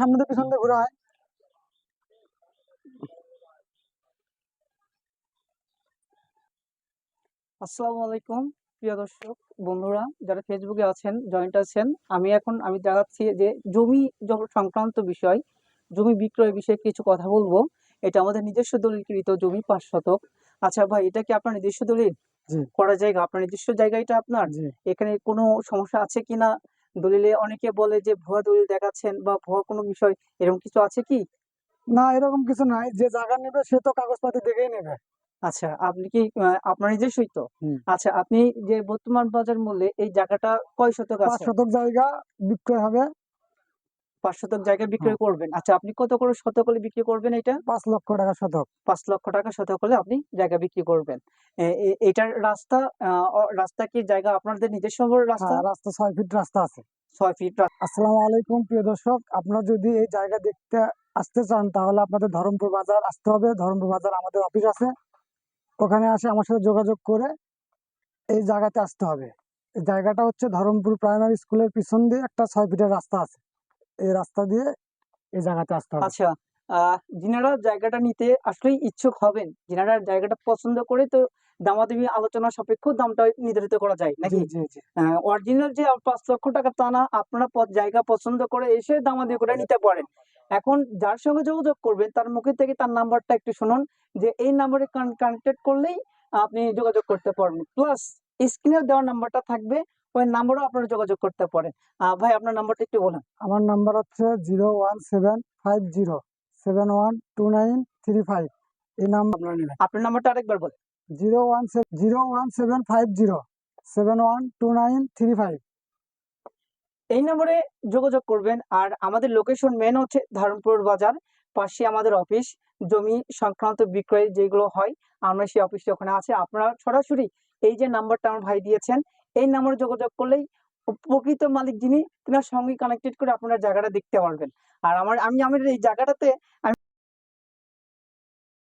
সামনে দিয়ে পিছন দিয়ে হয়। আসসালামু আলাইকুম, প্রিয় দর্শক, বন্ধুরা, যারা ফেসবুকে আছেন জয়েন্ট আছেন, আমি এখন, আমি দেখাচ্ছি যে জমি সংক্রান্ত বিষয়, জমি বিক্রয় বিষয়ে কিছু কথা বলব। এটা আমাদের নিজস্ব দলিলকৃত জমি পাঁচ শতক। আচ্ছা ভাই, এটা কি আপনার নিজস্ব দলিল। করা জায়গা আপনার নিজস্ব জায়গা এটা আপনার এখানে কোনো সমস্যা আছে কিনা? দলিলে অনেকে বলে যে ভুয়া দলিল দেখাচ্ছেন বা ভুয়া কোনো বিষয় এরকম কিছু আছে কি? না এরকম কিছু নাই। যে জায়গা নেবে সে তো কাগজপাতি দেখেই নেবে। আচ্ছা আপনি কি আপনার নিজস্বই তো? আচ্ছা আপনি যে বর্তমান বাজার মূল্যে এই জায়গাটা কয় শতক পাঁচ আছে শতক জায়গা বিক্রয় হবে। পাঁচ শতক জায়গা বিক্রয় করবেন। আচ্ছা আপনি কত করে শতক হলে বিক্রি করবেন এটা? পাঁচ লক্ষ টাকা শতক। পাঁচ লক্ষ টাকা শতক হলে আপনি জায়গা বিক্রি করবেন। এটার রাস্তা রাস্তা কি জায়গা আপনাদের নিজস্ব রাস্তা? হ্যাঁ, রাস্তা ছয় ফিট রাস্তা আছে। ছয় ফিট আসসালামু আলাইকুম প্রিয় দর্শক। আপনারা যদি এই জায়গা দেখতে আসতে চান তাহলে আপনাদের ধরমপুর বাজার আসতে হবে। ধরমপুর বাজার আমাদের অফিস আছে। ওখানে আসে আমার সাথে যোগাযোগ করে এই জায়গাতে আসতে হবে। এই জায়গাটা হচ্ছে ধরমপুর প্রাইমারি স্কুলের পিছন দিয়ে একটা ছয় ফিটের রাস্তা আছে। এই রাস্তা দিয়ে এই জায়গাতে আসতে হবে। আচ্ছা যিনারা জায়গাটা নিতে আসলেই ইচ্ছুক হবেন যিনারা জায়গাটা পছন্দ করে তো দামাদামি আলোচনা সাপেক্ষ দামটা নির্ধারিত করা যায় নাকি? অরিজিনাল যে পাঁচ লক্ষ টাকা তা না আপনারা জায়গা পছন্দ করে এসে দামাদামি করে নিতে পারেন। এখন যার সঙ্গে যোগাযোগ করবেন তার মুখে থেকে তার নাম্বারটা একটু শুনুন যে এই নাম্বারে কানেক্টেড করলেই আপনি যোগাযোগ করতে পারবেন। প্লাস স্ক্রিনে দেওয়া নাম্বারটা থাকবে ওই নাম্বারও আপনারা যোগাযোগ করতে পারেন। ভাই আপনার নাম্বারটা একটু বলুন। আমার নাম্বার হচ্ছে zero one seven five zero seven one two nine three five এই নাম্বার আপনারা নাম্বারটা আরেকবার বলেন। Zero one zero one seven five zero seven one two nine three five এই নম্বরে যোগাযোগ করবেন আর আমাদের লোকেশন মেন হচ্ছে ধরমপুর বাজার পাশে আমাদের অফিস জমি সংক্রান্ত বিক্রয় যেগুলো হয় আমরা সেই অফিসটা ওখানে আছে। আপনারা সরাসরি এই যে নাম্বারটা আমার ভাই দিয়েছেন, এই নাম্বারে যোগাযোগ করলেই প্রকৃত মালিক যিনি, তিনার সঙ্গে কানেক্টেড করে আপনার জায়গাটা দেখতে পারবেন। আর আমার, আমি আমার এই জায়গাটাতে আমি